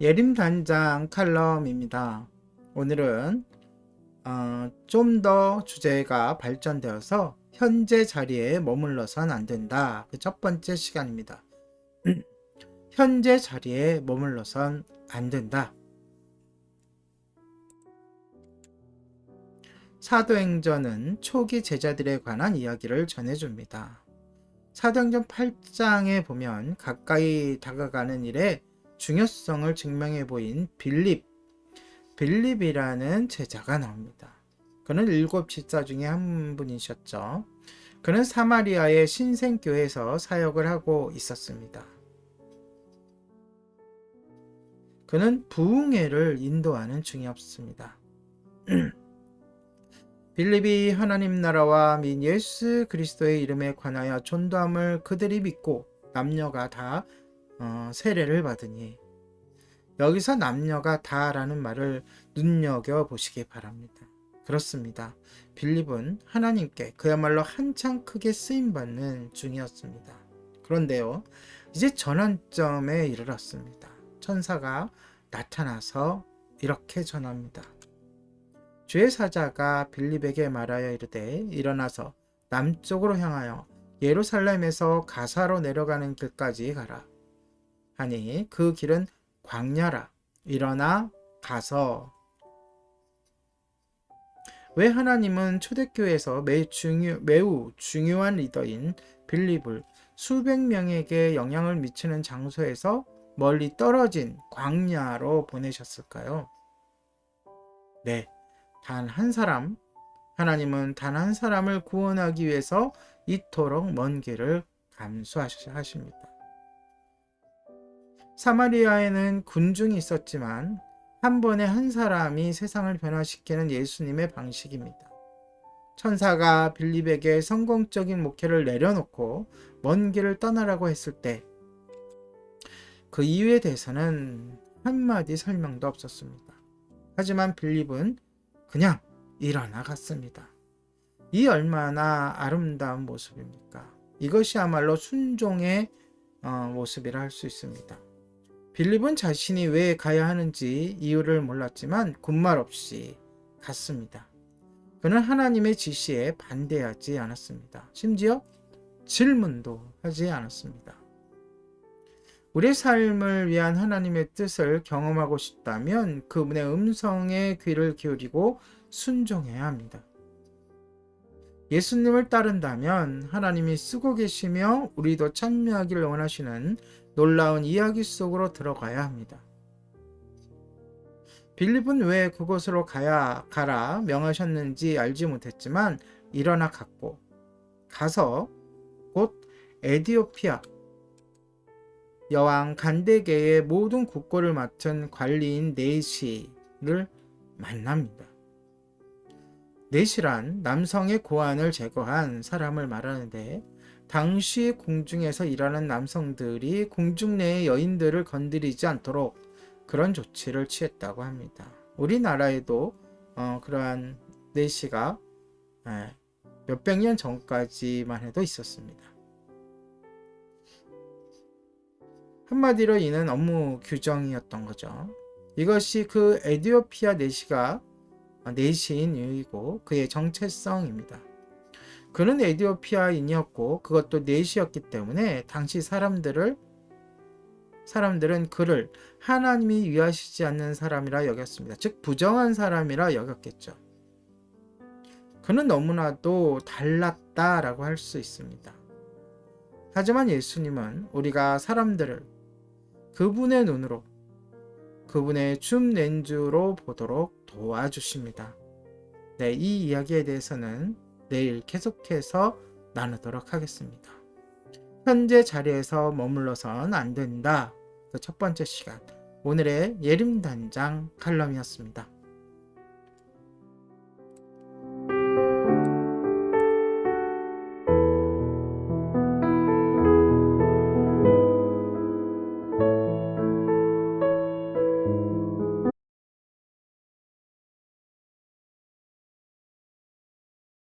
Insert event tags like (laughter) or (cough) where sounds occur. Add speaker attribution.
Speaker 1: 예림단장 칼럼입니다. 오늘은 어, 좀 더 주제가 발전되어서 현재 자리에 머물러선 안 된다. 그 첫 번째 시간입니다. (clears throat) 현재 자리에 머물러선 안 된다. 사도행전은 초기 제자들에 관한 이야기를 전해줍니다. 사도행전 8장에 보면 가까이 다가가는 일에 중요성을 증명해 보인 빌립, 빌립이라는 제자가 나옵니다. 그는 일곱 집사 중에 한 분이셨죠. 그는 사마리아의 신생교회에서 사역을 하고 있었습니다. 그는 부흥회를 인도하는 중이었습니다. (clears throat) 빌립이 하나님 나라와 민 예수 그리스도의 이름에 관하여 전도함을 그들이 믿고 남녀가 다 어, 세례를 받으니 여기서 남녀가 다라는 말을 눈여겨 보시기 바랍니다. 그렇습니다. 빌립은 하나님께 그야말로 한창 크게 쓰임 받는 중이었습니다. 그런데요, 이제 전환점에 이르렀습니다. 천사가 나타나서 이렇게 전합니다. 주의 사자가 빌립에게 말하여 이르되 일어나서 남쪽으로 향하여 예루살렘에서 가사로 내려가는 길까지 가라. 하니 그 길은 광야라. 일어나 가서 왜 하나님은 초대교회에서 매우, 중요, 매우 중요한 리더인 빌립을 수백 명에게 영향을 미치는 장소에서 멀리 떨어진 광야로 보내셨을까요? 네, 단 한 사람, 하나님은 단 한 사람을 구원하기 위해서 이토록 먼 길을 감수하십니다. 사마리아에는 군중이 있었지만 한 번에 한 사람이 세상을 변화시키는 예수님의 방식입니다. 천사가 빌립에게 성공적인 목회를 내려놓고 먼 길을 떠나라고 했을 때 그 이유에 대해서는 한마디 설명도 없었습니다. 하지만 빌립은 그냥 일어나 갔습니다. 이 얼마나 아름다운 모습입니까? 이것이야말로 순종의 어, 모습이라 할 수 있습니다. 빌립은 자신이 왜 가야 하는지 이유를 몰랐지만 군말 없이 갔습니다. 그는 하나님의 지시에 반대하지 않았습니다. 심지어 질문도 하지 않았습니다. 우리의 삶을 위한 하나님의 뜻을 경험하고 싶다면 그분의 음성에 귀를 기울이고 순종해야 합니다. 예수님을 따른다면 하나님이 쓰고 계시며 우리도 참여하기를 원하시는 놀라운 이야기 속으로 들어가야 합니다. 빌립은 왜 그곳으로 가야 가라 명하셨는지 알지 못했지만 일어나 갔고 가서 곧 에디오피아 여왕 간데게의 모든 국고를 맡은 관리인 네시를 만납니다. 네시란 남성의 고안을 제거한 사람을 말하는데 당시 궁중에서 일하는 남성들이 궁중 내의 여인들을 건드리지 않도록 그런 조치를 취했다고 합니다. 우리나라에도 어, 그러한 네시가 예, 몇백 년 전까지만 해도 있었습니다. 한마디로 이는 업무 규정이었던 거죠. 이것이 그 에디오피아 내시가 내시인 이유이고 그의 정체성입니다. 그는 에디오피아인이었고 그것도 내시였기 때문에 당시 사람들을 사람들은 그를 하나님이 위하시지 않는 사람이라 여겼습니다. 즉 부정한 사람이라 여겼겠죠. 그는 너무나도 달랐다라고 할 수 있습니다. 하지만 예수님은 우리가 사람들을 그분의 눈으로 그분의 줌 렌즈로 보도록 도와주십니다. 네, 이 이야기에 대해서는 내일 계속해서 나누도록 하겠습니다. 현재 자리에서 머물러선 안 된다. 그 첫 번째 시간. 오늘의 예림단장 칼럼이었습니다.